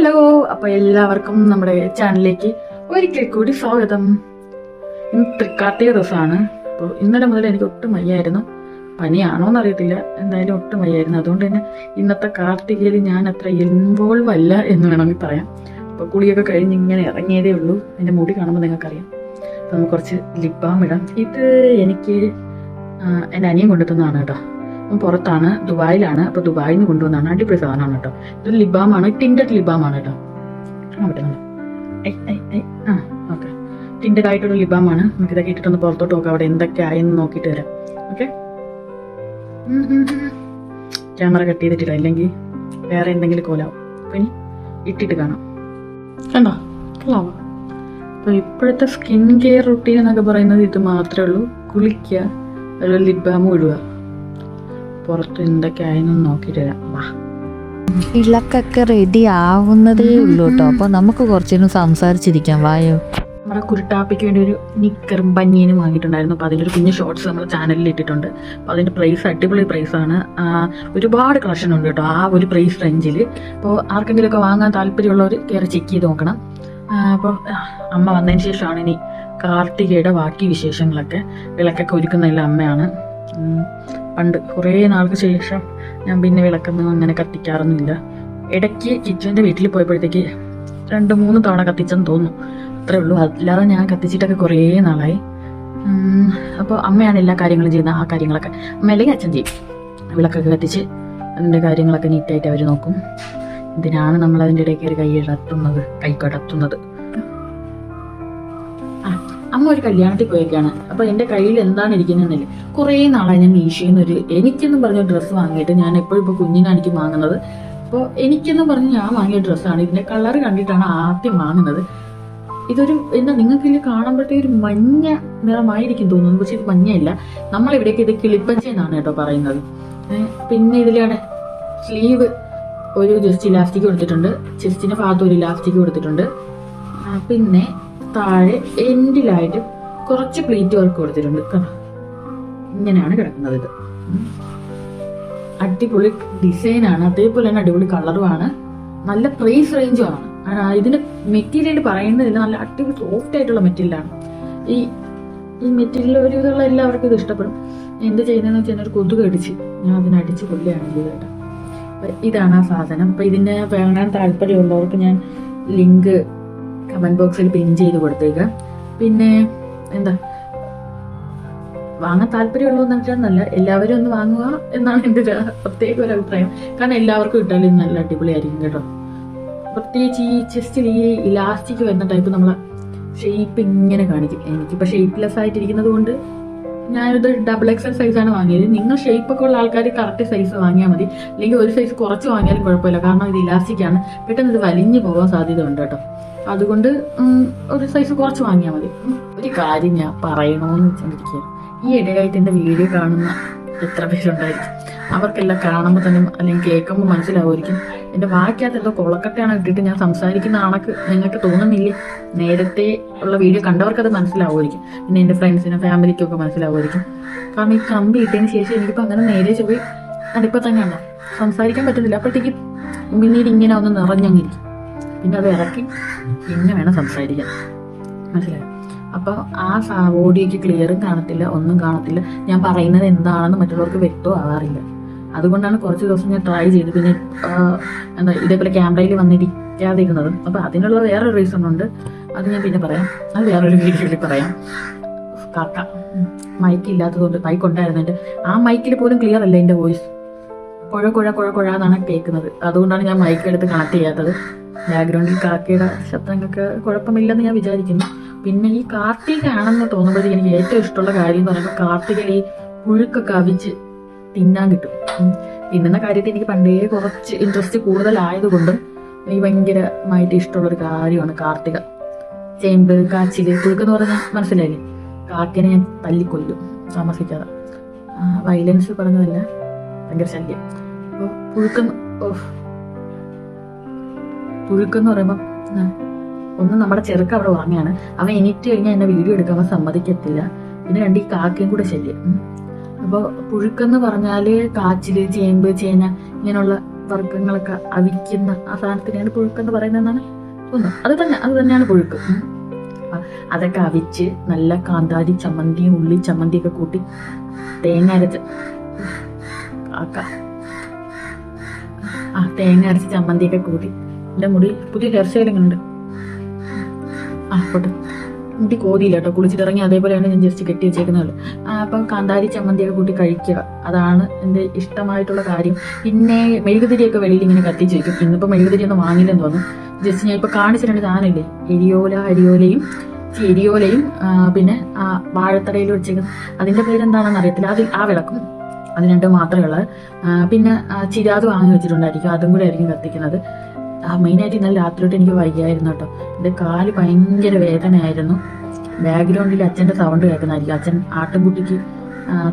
Hello അപ്പൊ എല്ലാവർക്കും നമ്മുടെ ചാനലിലേക്ക് ഒരിക്കൽ കൂടി സ്വാഗതം. ഇന്ന് തൃക്കാർത്തിക ദിവസമാണ്. അപ്പോൾ ഇന്നലെ മുതൽ എനിക്ക് ഒട്ടും വയ്യായിരുന്നു. പനിയാണോ എന്നറിയത്തില്ല. എന്തായാലും ഒട്ടും വയ്യായിരുന്നു. അതുകൊണ്ട് തന്നെ ഇന്നത്തെ കാർത്തികയിൽ ഞാൻ അത്ര ഇൻവോൾവ് അല്ല എന്ന് വേണമെങ്കിൽ പറയാം. അപ്പോൾ കുളിയൊക്കെ കഴിഞ്ഞ് ഇങ്ങനെ ഇറങ്ങിയതേ ഉള്ളൂ. എന്റെ മുടി കാണുമ്പോൾ നിങ്ങൾക്കറിയാം. അപ്പോൾ നമുക്ക് കുറച്ച് ലിപ് ബാം ഇടാം. ഇത് എനിക്ക് എന്റെ അനിയൻ കൊണ്ടുത്തന്നതാണ് കേട്ടോ. പുറത്താണ് ദുബായിലാണ്. അപ്പൊ ദുബായിൽ നിന്ന് കൊണ്ടുവന്നാണ്. അടിപൊളി സാധനമാണ് കേട്ടോ. ഇത് ലിബാമാണ് ടിൻഡഡ് ലിബാമാണ് കേട്ടോ. ആ ഓക്കെ. ടിൻഡഡ് ആയിട്ടുള്ള ലിബാമാണ്. നമുക്ക് ഇതൊക്കെ ഇട്ടിട്ടൊന്ന് പുറത്തോട്ട് നോക്കാം. അവിടെ എന്തൊക്കെ ആയെന്ന് നോക്കിയിട്ട് വരാം. ഓക്കെ. ക്യാമറ കട്ട് ചെയ്തിട്ടില്ല. അല്ലെങ്കിൽ വേറെ എന്തെങ്കിലും കോലാവും അപ്പം ഇനി ഇട്ടിട്ട് കാണാം. കണ്ടോ? കൊള്ളാവോ അപ്പോൾ ഇപ്പോഴത്തെ സ്കിൻ കെയർ റുട്ടീൻ എന്നൊക്കെ പറയുന്നത് ഇത് മാത്രമേ ഉള്ളൂ. കുളിക്കുക ഒരു ലിബാമും ബാമും ഇടുക. പുറത്ത് എന്തൊക്കെയായെന്ന് നോക്കിയിട്ട് വരാം. വാ. ഇളക്കൊക്കെ റെഡി ആവുന്നതേ ഉള്ളൂ കേട്ടോ അപ്പൊ നമുക്ക് കുറച്ചേരം സംസാരിച്ചിരിക്കാം. വായോ. നമ്മുടെ കുരുട്ടാപ്പയ്ക്ക് വേണ്ടി ഒരു നിക്കറും ബനിയനും വാങ്ങിയിട്ടുണ്ടായിരുന്നു. അപ്പോൾ അതിന്റെ ഒരു കുഞ്ഞ് ഷോർട്സ് നമ്മുടെ ചാനലിൽ ഇട്ടിട്ടുണ്ട്. അപ്പോൾ അതിന്റെ പ്രൈസ് അടിപൊളി പ്രൈസാണ് ഒരുപാട് കളക്ഷൻ ഉണ്ട് കേട്ടോ ആ ഒരു പ്രൈസ് റേഞ്ചിൽ അപ്പോൾ ആർക്കെങ്കിലുമൊക്കെ വാങ്ങാൻ താല്പര്യമുള്ളവർ കയറി ചെക്ക് ചെയ്ത് നോക്കണം. അപ്പോൾ അമ്മ വന്നതിന് ശേഷമാണ് ഇനി കാർത്തികയുടെ ബാക്കി വിശേഷങ്ങളൊക്കെ. വിളക്കൊക്കെ ഒരുക്കുന്നതിൽ അമ്മയാണ്. പണ്ട് കുറേ നാൾക്ക് ശേഷം ഞാൻ പിന്നെ വിളക്കൊന്നും അങ്ങനെ കത്തിക്കാറൊന്നുമില്ല. ഇടയ്ക്ക് കിച്ചുവിന്റെ വീട്ടിൽ പോയപ്പോഴത്തേക്ക് രണ്ട് മൂന്ന് തവണ കത്തിച്ചെന്ന് തോന്നുന്നു. അത്രേ ഉള്ളൂ. അല്ലാതെ ഞാൻ കത്തിച്ചിട്ടൊക്കെ കുറേ നാളായി. അപ്പോൾ അമ്മയാണ് എല്ലാ കാര്യങ്ങളും ചെയ്യുന്നത്. ആ കാര്യങ്ങളൊക്കെ അമ്മ അല്ലെങ്കിൽ അച്ഛൻ ചെയ്യും. വിളക്കൊക്കെ കത്തിച്ച് അതിന്റെ കാര്യങ്ങളൊക്കെ നീറ്റായിട്ട് അവർ നോക്കും. ഇതിനാണ് നമ്മൾ അതിന്റെ ഇടയ്ക്ക് ഒരു കൈ ഇടത്തുന്നത് കൈ കടത്തുന്നത്. ആ അമ്മ ഒരു കല്യാണത്തിൽ പോയേക്കാണ്. അപ്പോൾ എന്റെ കയ്യിൽ എന്താണ് ഇരിക്കുന്നതെന്നില്ല? കുറേ നാളായി ഞാൻ മീഷോയിൽ നിന്ന് ഒരു എനിക്കെന്നും പറഞ്ഞ ഡ്രസ്സ് വാങ്ങിയിട്ട് ഞാൻ എപ്പോഴും ഇപ്പോൾ കുഞ്ഞിനാണ് എനിക്ക് വാങ്ങുന്നത്. അപ്പോൾ എനിക്കെന്ന് പറഞ്ഞ് ഞാൻ വാങ്ങിയ ഡ്രസ്സാണ് ഇതിന്റെ കളർ കണ്ടിട്ടാണ് ആദ്യം വാങ്ങുന്നത്. ഇതൊരു എന്താ നിങ്ങൾക്ക് ഇതിൽ കാണുമ്പോഴത്തേ ഒരു മഞ്ഞ നിറമായിരിക്കും തോന്നുന്നു. പക്ഷെ ഇത് മഞ്ഞയല്ല. നമ്മളിവിടേക്ക് ഇത് കിളിപ്പച്ച എന്നാണ് കേട്ടോ പറയുന്നത്. പിന്നെ ഇതിലാണ് സ്ലീവ് ഒരു ജസ്റ്റ് ഇലാസ്റ്റിക് കൊടുത്തിട്ടുണ്ട്. ചെസ്റ്റിന്റെ ഭാഗത്ത് ഒരു ഇലാസ്റ്റിക് കൊടുത്തിട്ടുണ്ട്. പിന്നെ താഴെ എൻഡിലായിട്ട് കുറച്ച് പ്ലീറ്റ് വർക്ക് കൊടുത്തിട്ടുണ്ട്. കേട്ടോ ഇങ്ങനെയാണ് കിടക്കുന്നത് ഇത്. അടിപൊളി ഡിസൈനാണ് അതേപോലെ തന്നെ അടിപൊളി കളറുമാണ് നല്ല പ്രൈസ് റേഞ്ചും ആണ്. ഇതിന് മെറ്റീരിയൽ പറയുന്നത് നല്ല അടിപൊളി സോഫ്റ്റ് ആയിട്ടുള്ള മെറ്റീരിയലാണ് ഈ ഈ മെറ്റീരിയൽ ഒരു വിധമുള്ള എല്ലാവർക്കും ഇത് ഇഷ്ടപ്പെടും. എന്ത് ചെയ്യുന്നതെന്ന് വെച്ചാൽ ഒരു കൊതുക് അടിച്ച് ഞാൻ അതിനെ അടിച്ച് കൊല്ലുകയാണ് അപ്പൊ ഇതാണ് ആ സാധനം. അപ്പൊ ഇതിനെ വാങ്ങാൻ താല്പര്യമുള്ളവർക്ക് ഞാൻ ലിങ്ക് കമന്റ് ബോക്സിൽ പിൻ ചെയ്ത് കൊടുത്തേക്കാം. പിന്നെ എന്താ? വാങ്ങാൻ താല്പര്യമുള്ളതെന്ന് വെച്ചാൽ എല്ലാവരും ഒന്ന് വാങ്ങുക എന്നാണ് എന്റെ ഒരു പ്രത്യേക ഒരു അഭിപ്രായം. കാരണം എല്ലാവർക്കും ഇട്ടാലും നല്ല അടിപൊളിയായിരിക്കും കേട്ടോ. പ്രത്യേകിച്ച് ഈ ചെസ്റ്റിൽ ഈ ഇലാസ്റ്റിക് വരുന്ന ടൈപ്പ് നമ്മളെ ഷേപ്പ് ഇങ്ങനെ കാണിക്കും. എനിക്കിപ്പോൾ ഷേപ്പ്ലെസ് ആയിട്ടിരിക്കുന്നത് കൊണ്ട് ഞാനിത് ഡബിൾ എക്സൽ സൈസാണ് വാങ്ങിയത്. നിങ്ങൾ ഷേപ്പ് ഒക്കെ ഉള്ള ആൾക്കാർ കറക്റ്റ് സൈസ് വാങ്ങിയാൽ മതി. അല്ലെങ്കിൽ ഒരു സൈസ് കുറച്ച് വാങ്ങിയാലും കുഴപ്പമില്ല. കാരണം ഇത് ഇലാസ്റ്റിക് ആണ്. പെട്ടെന്ന് ഇത് വലിഞ്ഞു പോകാൻ സാധ്യത ഉണ്ട് കേട്ടോ. അതുകൊണ്ട് ഒരു സൈസ് കുറച്ച് വാങ്ങിയാൽ മതി. ഒരു കാര്യം ഞാൻ പറയണമെന്ന് വെച്ചിരിക്കുക ഈ ഇടയായിട്ട് എന്റെ വീഡിയോ കാണുന്ന എത്ര പേരുണ്ടായിരിക്കും? അവർക്കെല്ലാം കാണുമ്പോൾ തന്നെ അല്ലെങ്കിൽ കേൾക്കുമ്പോൾ മനസ്സിലാവുമായിരിക്കും. എന്റെ വാക്കകത്ത് എന്തോ കൊളക്കട്ടയാണ് ഇട്ടിട്ട് ഞാൻ സംസാരിക്കുന്ന ആണക്ക് നിങ്ങൾക്ക് തോന്നുന്നില്ലേ? നേരത്തെ ഉള്ള വീഡിയോ കണ്ടവർക്കത് മനസ്സിലാവുമായിരിക്കും. പിന്നെ എന്റെ ഫ്രണ്ട്സിനും ഫാമിലിക്കും ഒക്കെ മനസ്സിലാവുമായിരിക്കും. കാരണം ഈ കമ്പി ഇട്ടതിന് ശേഷം എനിക്കിപ്പോൾ അങ്ങനെ നേരെ ചോദി അടുപ്പം തന്നെയാണ്? സംസാരിക്കാൻ പറ്റുന്നില്ല അപ്പോഴത്തേക്ക് പിന്നീട് ഇങ്ങനെ ഒന്ന് നിറഞ്ഞങ്ങിരിക്കും പിന്നെ അത് ഇറക്കി പിന്നെ വേണം സംസാരിക്കാൻ. മനസ്സിലായോ? അപ്പോൾ ആ ഓഡിയോക്ക് ക്ലിയറും കാണത്തില്ല ഒന്നും കാണത്തില്ല. ഞാൻ പറയുന്നത് എന്താണെന്ന് മറ്റുള്ളവർക്ക് വ്യക്തവും ആവാറില്ല. അതുകൊണ്ടാണ് കുറച്ച് ദിവസം ഞാൻ ട്രൈ ചെയ്ത്. പിന്നെ എന്താ ഇതേപോലെ ക്യാമറയിൽ വന്നിരിക്കാതെ ഇരുന്നത് അപ്പോൾ അതിനുള്ള വേറൊരു റീസൺ ഉണ്ട്. അത് ഞാൻ പിന്നെ പറയാം. അത് വേറൊരു വീഡിയോയിൽ പറയാം. കാക്ക മൈക്ക് ഇല്ലാത്തതുകൊണ്ട് മൈക്ക് ഉണ്ടായിരുന്നുണ്ട് ആ മൈക്കിൽ പോലും ക്ലിയർ അല്ല എന്റെ വോയിസ് കുഴ കുഴ കുഴ കുഴ എന്നാണ് കേൾക്കുന്നത്. അതുകൊണ്ടാണ് ഞാൻ മൈക്ക് എടുത്ത് കണക്ട് ചെയ്യാത്തത്. ബാക്ക്ഗ്രൗണ്ടിൽ കാക്കയുടെ ശബ്ദങ്ങൾക്ക് കുഴപ്പമില്ലെന്ന് ഞാൻ വിചാരിക്കുന്നു. പിന്നെ ഈ കാർത്തിക ആണെന്ന് തോന്നുമ്പോഴത്തേക്ക് എനിക്ക് ഏറ്റവും ഇഷ്ടമുള്ള കാര്യം എന്ന് പറയുമ്പോൾ കാർത്തികയെ പുഴുക്കൊക്കെ അവിച്ച് തിന്നാൻ കിട്ടും. തിന്നുന്ന കാര്യത്തിൽ എനിക്ക് പണ്ടേ കുറച്ച് ഇൻട്രസ്റ്റ് കൂടുതലായതുകൊണ്ടും എനിക്ക് ഭയങ്കരമായിട്ട് ഇഷ്ടമുള്ള ഒരു കാര്യമാണ് കാർത്തിക. ചേമ്പ് കാച്ചിൽ പുഴുക്കെന്ന് പറഞ്ഞാൽ മനസ്സിലായില്ലേ? കാക്കനെ ഞാൻ തല്ലിക്കൊല്ലും. താമസിക്കാതെ. വയലൻസ് പറഞ്ഞതല്ല. ഭയങ്കര ശല്യം. അപ്പോൾ പുഴുക്കെന്ന് പറയുമ്പോ ഒന്ന് നമ്മുടെ ചെറുക്ക അവിടെ വാങ്ങിയാണ് അവൻ എണീറ്റ് കഴിഞ്ഞാൽ എന്നെ വീഡിയോ എടുക്കാൻ സമ്മതിക്കത്തില്ല. പിന്നെ രണ്ട് ഈ കാക്കയും കൂടെ ശല്യം. അപ്പൊ അപ്പോൾ പുഴുക്കെന്ന് പറഞ്ഞാൽ കാച്ചിൽ ചേമ്പ് ചേന ഇങ്ങനെയുള്ള വർഗങ്ങളൊക്കെ അവിക്കുന്ന ആ സാധനത്തിനെയാണ് പുഴുക്കെന്ന് പറയുന്നതെന്നാണ് അത് തന്നെ അത് തന്നെയാണ് പുഴുക്ക്. അതൊക്കെ അവിച്ച് നല്ല കാന്താരി ചമ്മന്തിയും ഉള്ളി ചമ്മന്തിയൊക്കെ കൂട്ടി തേങ്ങ അരച്ച് കാക്ക ആ തേങ്ങ അരച്ച് ചമ്മന്തിയൊക്കെ കൂടി എന്റെ മുടി പുതിയ ഹെയർ സ്റ്റൈലിംഗ് ഉണ്ട് ആ പോട്ടെ. മുടി കോതിയില്ല കേട്ടോ. കുളിച്ചിട്ട് ഇറങ്ങി അതേപോലെയാണ് ഞാൻ ജസ്റ്റ് കെട്ടി വെച്ചേക്കുന്നത് അപ്പം കാന്താരി ചമ്മന്തിയൊക്കെ കൂട്ടി കഴിക്കുക. അതാണ് എന്റെ ഇഷ്ടമായിട്ടുള്ള കാര്യം. പിന്നെ മെഴുകുതിരിയൊക്കെ വെളിയിൽ ഇങ്ങനെ കത്തിച്ച് വെക്കും. ഇന്നിപ്പോൾ മെഴുകുതിരി ഒന്നും വാങ്ങില്ലെന്ന് തോന്നുന്നു. ജസ്റ്റ് ഞാൻ ഇപ്പോൾ കാണിച്ചിട്ടുണ്ട് സാധനമില്ലേ? എരിയോല അരിയോലയും എരിയോലയും പിന്നെ ആ വാഴത്തടയിൽ വെച്ചേക്കുന്നത്. അതിന്റെ പേരെന്താണെന്ന് അറിയത്തില്ല. അതിൽ ആ വിളക്കും. അത് രണ്ടും മാത്രമേ ഉള്ളത് പിന്നെ ചിരാത് വാങ്ങി വെച്ചിട്ടുണ്ടായിരിക്കും. അതും കൂടെ ആയിരിക്കും കത്തിക്കുന്നത്. മെയിനായിട്ട് ഇന്നലെ രാത്രിയോട്ട് എനിക്ക് വയ്യായിരുന്നു കേട്ടോ. എന്റെ കാൽ ഭയങ്കര വേദനയായിരുന്നു. ബാക്ക്ഗ്രൗണ്ടിൽ അച്ഛന്റെ സൗണ്ട് കേൾക്കുന്നതായിരിക്കും. അച്ഛൻ ആട്ടുംകുട്ടിക്ക്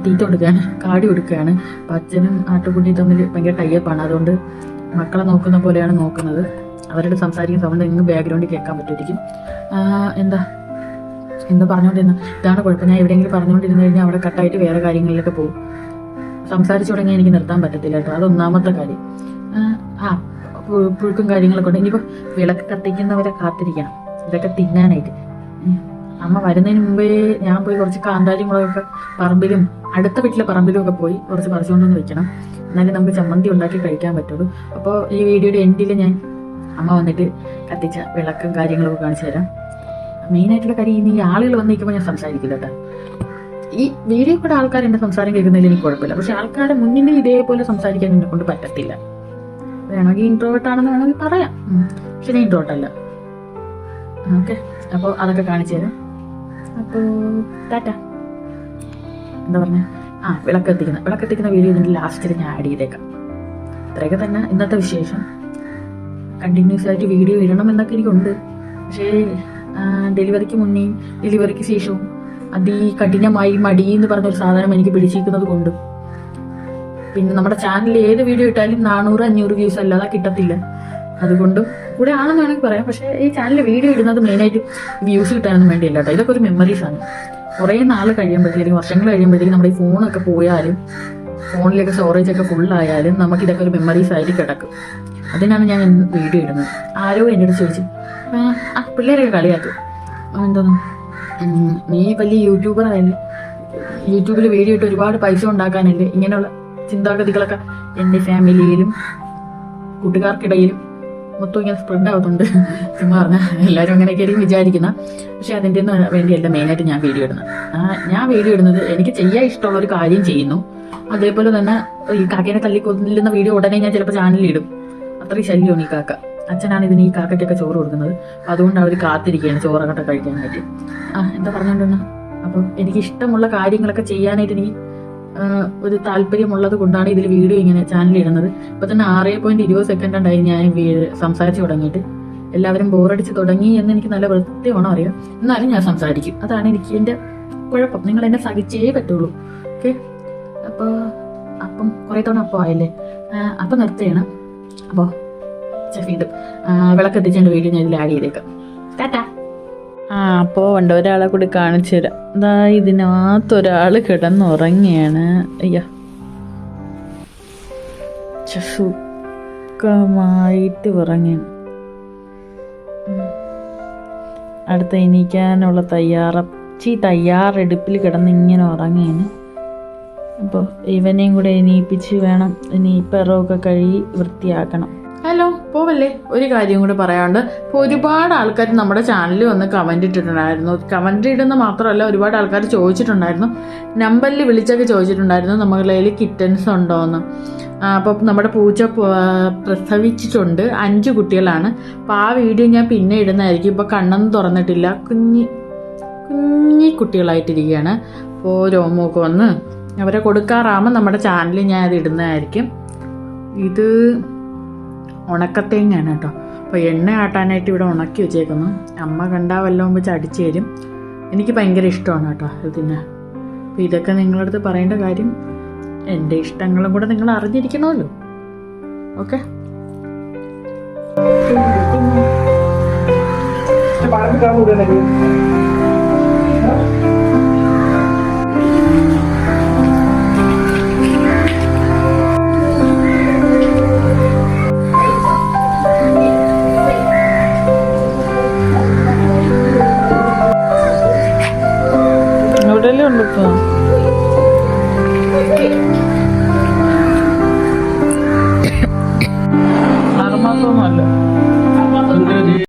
തീറ്റ കൊടുക്കുകയാണ് കാടി കൊടുക്കുകയാണ്. അപ്പം അച്ഛനും ആട്ടുംകുട്ടിയും തമ്മിൽ ഭയങ്കര ടൈപ്പാണ് അതുകൊണ്ട് മക്കളെ നോക്കുന്ന പോലെയാണ് നോക്കുന്നത്. അവരുടെ സംസാരിക്കുന്ന സൗണ്ട് ഇങ്ങ് ബാക്ക്ഗ്രൗണ്ടിൽ കേൾക്കാൻ പറ്റുമായിരിക്കും. എന്താ? എന്താ പറഞ്ഞുകൊണ്ടിരുന്ന ഇതാണ് കുഴപ്പം. ഞാൻ എവിടെയെങ്കിലും പറഞ്ഞുകൊണ്ടിരുന്നു കഴിഞ്ഞാൽ അവിടെ കട്ടായിട്ട് വേറെ കാര്യങ്ങളിലൊക്കെ പോകും. സംസാരിച്ചു തുടങ്ങി എനിക്ക് നിർത്താൻ പറ്റത്തില്ല കേട്ടോ. അത് ഒന്നാമത്തെ കാര്യം. ആ, പുഴുക്കും കാര്യങ്ങളൊക്കെ ഉണ്ട്. ഇനിയിപ്പോൾ വിളക്ക് കത്തിക്കുന്നവരെ കാത്തിരിക്കണം. ഇതൊക്കെ തിന്നാനായിട്ട്. അമ്മ വരുന്നതിന് മുമ്പേ ഞാൻ പോയി കുറച്ച് കാന്താരി മുളകൊക്കെ പറമ്പിലും അടുത്ത വീട്ടിലെ പറമ്പിലും ഒക്കെ പോയി കുറച്ച് പറിച്ചുകൊണ്ടൊന്ന് വെക്കണം. എന്നാലേ നമുക്ക് ചമ്മന്തി ഉണ്ടാക്കി കഴിക്കാൻ പറ്റുള്ളൂ. അപ്പോൾ ഈ വീഡിയോയുടെ എൻഡിൽ ഞാൻ അമ്മ വന്നിട്ട് കത്തിച്ച വിളക്കും കാര്യങ്ങളൊക്കെ കാണിച്ചു തരാം. മെയിനായിട്ടുള്ള കാര്യം ഇനി ആളുകൾ വന്ന് നിൽക്കുമ്പോൾ ഞാൻ സംസാരിക്കില്ല കേട്ടോ. ഈ വീഡിയോ കൂടെ ആൾക്കാർ എന്റെ സംസാരം കേൾക്കുന്നതിൽ എനിക്ക് കുഴപ്പമില്ല. പക്ഷെ ആൾക്കാരുടെ മുന്നിൽ ഇതേപോലെ സംസാരിക്കാൻ എന്നെ കൊണ്ട് പറ്റത്തില്ല. വേണമെങ്കിൽ ഇൻട്രോവേർട്ട് ആണെന്ന് വേണമെങ്കിൽ പറയാം. പക്ഷെ ഞാൻ ഇൻട്രോവേർട്ട് അല്ല. ഓക്കെ. അപ്പോൾ അതൊക്കെ കാണിച്ചു തരാം. അപ്പോൾ ടാറ്റ. എന്താ പറഞ്ഞ? ആ വിളക്കെത്തിക്കുന്ന വിളക്കെത്തിക്കുന്ന വീഡിയോ ഇതിന്റെ ലാസ്റ്റിൽ ഞാൻ ആഡ് ചെയ്തേക്കാം. ഇത്രയൊക്കെ തന്നെ ഇന്നത്തെ വിശേഷം. കണ്ടിന്യൂസ് ആയിട്ട് വീഡിയോ ഇടണം എന്നൊക്കെ എനിക്കുണ്ട്. പക്ഷേ ഡെലിവറിക്ക് മുന്നേയും ഡെലിവറിക്ക് ശേഷവും അതി കഠിനമായി മടി എന്ന് പറഞ്ഞൊരു സാധനം എനിക്ക് പിടിച്ചിരിക്കുന്നത് കൊണ്ട്. പിന്നെ നമ്മുടെ ചാനലിൽ ഏത് വീഡിയോ ഇട്ടാലും നാനൂറ് അഞ്ഞൂറ് വ്യൂസ് അല്ലാതെ കിട്ടത്തില്ല. അതുകൊണ്ടും കൂടെ ആണെന്ന് വേണമെങ്കിൽ പറയാം. പക്ഷേ ഈ ചാനലിൽ വീഡിയോ ഇടുന്നത് മെയിനായിട്ട് വ്യൂസ് കിട്ടാനൊന്നും വേണ്ടിയില്ല കേട്ടോ. ഇതൊക്കെ ഒരു മെമ്മറീസ് ആണ്. കുറേ നാൾ കഴിയുമ്പോഴത്തേക്കും വർഷങ്ങൾ കഴിയുമ്പോഴത്തേക്കും നമ്മുടെ ഈ ഫോണൊക്കെ പോയാലും ഫോണിലൊക്കെ സ്റ്റോറേജ് ഒക്കെ ഫുള്ളായാലും നമുക്ക് ഇതൊക്കെ ഒരു മെമ്മറീസ് ആയിട്ട് കിടക്കും. അതിനാണ് ഞാൻ വീഡിയോ ഇടുന്നത്. ആരോ എന്നോട് ചോദിച്ചു "ആ, പിള്ളേരെയൊക്കെ കളിയാക്കും. എന്തോന്നു? നീ വലിയ ആയല്ലേ യൂട്യൂബിൽ വീഡിയോ ഇട്ട് ഒരുപാട് പൈസ ഉണ്ടാക്കാനല്ലേ? ഇങ്ങനെയുള്ള ചിന്താഗതികളൊക്കെ എന്റെ ഫാമിലിയിലും കൂട്ടുകാർക്കിടയിലും മൊത്തം ഇങ്ങനെ സ്പ്രെഡ് ആവുന്നുണ്ട്. പറഞ്ഞാൽ എല്ലാവരും അങ്ങനെയൊക്കെ ആയിരിക്കും വിചാരിക്കുന്ന. പക്ഷെ അതിന്റെ വേണ്ടിയല്ല മെയിനായിട്ട് ഞാൻ വീഡിയോ ഇടുന്നത് ഞാൻ വീഡിയോ ഇടുന്നത് എനിക്ക് ചെയ്യാൻ ഇഷ്ടമുള്ള ഒരു കാര്യം ചെയ്യുന്നു. അതേപോലെ തന്നെ ഈ കാക്കേനെ തല്ലി വീഡിയോ ഉടനെ ഞാൻ ചിലപ്പോൾ ചാനലിൽ ഇടും. അത്രയും ശല്യമാണ് ഈ കാക്ക. അച്ഛനാണ് ഇതിന് ഈ കാക്കയ്ക്കൊക്കെ ചോറ് കൊടുക്കുന്നത്. അതുകൊണ്ട് അവർ കാത്തിരിക്കുകയാണ് ചോറൊക്കെ കഴിക്കാനായിട്ട്. ആ എന്താ പറഞ്ഞുകൊണ്ടിരുന്ന അപ്പം എനിക്ക് ഇഷ്ടമുള്ള കാര്യങ്ങളൊക്കെ ചെയ്യാനായിട്ട് എനിക്ക് ഒരു താല്പര്യമുള്ളത് കൊണ്ടാണ് ഇതിൽ വീഡിയോ ഇങ്ങനെ ചാനലിൽ ഇടുന്നത് ഇപ്പൊ തന്നെ ആറ് പോയിന്റ് ഇരുപത് സെക്കൻഡ് ഉണ്ടായി ഞാൻ സംസാരിച്ചു തുടങ്ങിയിട്ട്. എല്ലാവരും ബോറടിച്ച് തുടങ്ങി എന്ന് എനിക്ക് നല്ല വൃത്തിയാണോ അറിയാം. എന്നാലും ഞാൻ സംസാരിക്കും. അതാണ് എനിക്ക് എന്റെ കുഴപ്പം. നിങ്ങൾ എന്നെ സഹിച്ചേ പറ്റുള്ളൂ. ഓക്കെ? അപ്പോൾ അപ്പം കുറേ തവണ അപ്പം ആയല്ലേ? അപ്പൊ അപ്പം നിർത്തുകയാണ്. അപ്പോൾ വീണ്ടും വിളക്കെത്തിച്ചതിന്റെ വീഡിയോ ഞാൻ ഇതിൽ ആഡ് ചെയ്തേക്കാം. ടാറ്റാ. ആ അപ്പോൾ ഉണ്ട് ഒരാളെ കൂടി കാണിച്ചു തരാം. ഇതാ ഇതിനകത്ത് ഒരാൾ കിടന്നുറങ്ങിയാണ്. അയ്യാ. സുഖമായിട്ട് ഉറങ്ങിയാണ്. അടുത്ത എണീക്കാനുള്ള തയ്യാറച്ചി തയ്യാറെടുപ്പിൽ കിടന്ന് ഇങ്ങനെ ഉറങ്ങിയാണ് അപ്പോൾ ഇവനെയും കൂടെ എണീപ്പിച്ച് വേണം ഇനി പെറൊക്കെ കഴുകി വൃത്തിയാക്കണം. ഹലോ പോവല്ലേ? ഒരു കാര്യം കൂടെ പറയാണ്ട് ഇപ്പോൾ ഒരുപാട് ആൾക്കാർ നമ്മുടെ ചാനലിൽ വന്ന് കമന്റ് ഇട്ടിട്ടുണ്ടായിരുന്നു. കമന്റ് ഇടുന്ന മാത്രമല്ല ഒരുപാട് ആൾക്കാർ ചോദിച്ചിട്ടുണ്ടായിരുന്നു. നമ്പറിൽ വിളിച്ചൊക്കെ ചോദിച്ചിട്ടുണ്ടായിരുന്നു നമ്മുടെ കയ്യിൽ കിറ്റൻസ് ഉണ്ടോ എന്ന് അപ്പോൾ നമ്മുടെ പൂച്ച പ്രസവിച്ചിട്ടുണ്ട്. അഞ്ച് കുട്ടികളാണ്. അപ്പോൾ ആ വീഡിയോ ഞാൻ പിന്നെ ഇടുന്നതായിരിക്കും. ഇപ്പോൾ കണ്ണൊന്നും തുറന്നിട്ടില്ല. കുഞ്ഞി കുഞ്ഞി കുട്ടികളായിട്ടിരിക്കുകയാണ്. അപ്പോൾ രോമമൊക്കെ വന്ന് അവരെ കൊടുക്കാറാകുമ്പോൾ നമ്മുടെ ചാനലിൽ ഞാൻ അത് ഇടുന്നതായിരിക്കും. ഇത് ഉണക്കത്തേങ്ങയാണ് കേട്ടോ. അപ്പോൾ എണ്ണ ആട്ടാനായിട്ട് ഇവിടെ ഉണക്കി വെച്ചേക്കുന്നു. അമ്മ കണ്ടാൽ വല്ലതും വെച്ച് അടിച്ചു തരും. എനിക്ക് ഭയങ്കര ഇഷ്ടമാണ് കേട്ടോ ഇതിന് അപ്പോൾ ഇതൊക്കെ നിങ്ങളടുത്ത് പറയേണ്ട കാര്യം എന്റെ ഇഷ്ടങ്ങളും കൂടെ നിങ്ങൾ അറിഞ്ഞിരിക്കണമല്ലോ. ഓക്കെ? parang kamu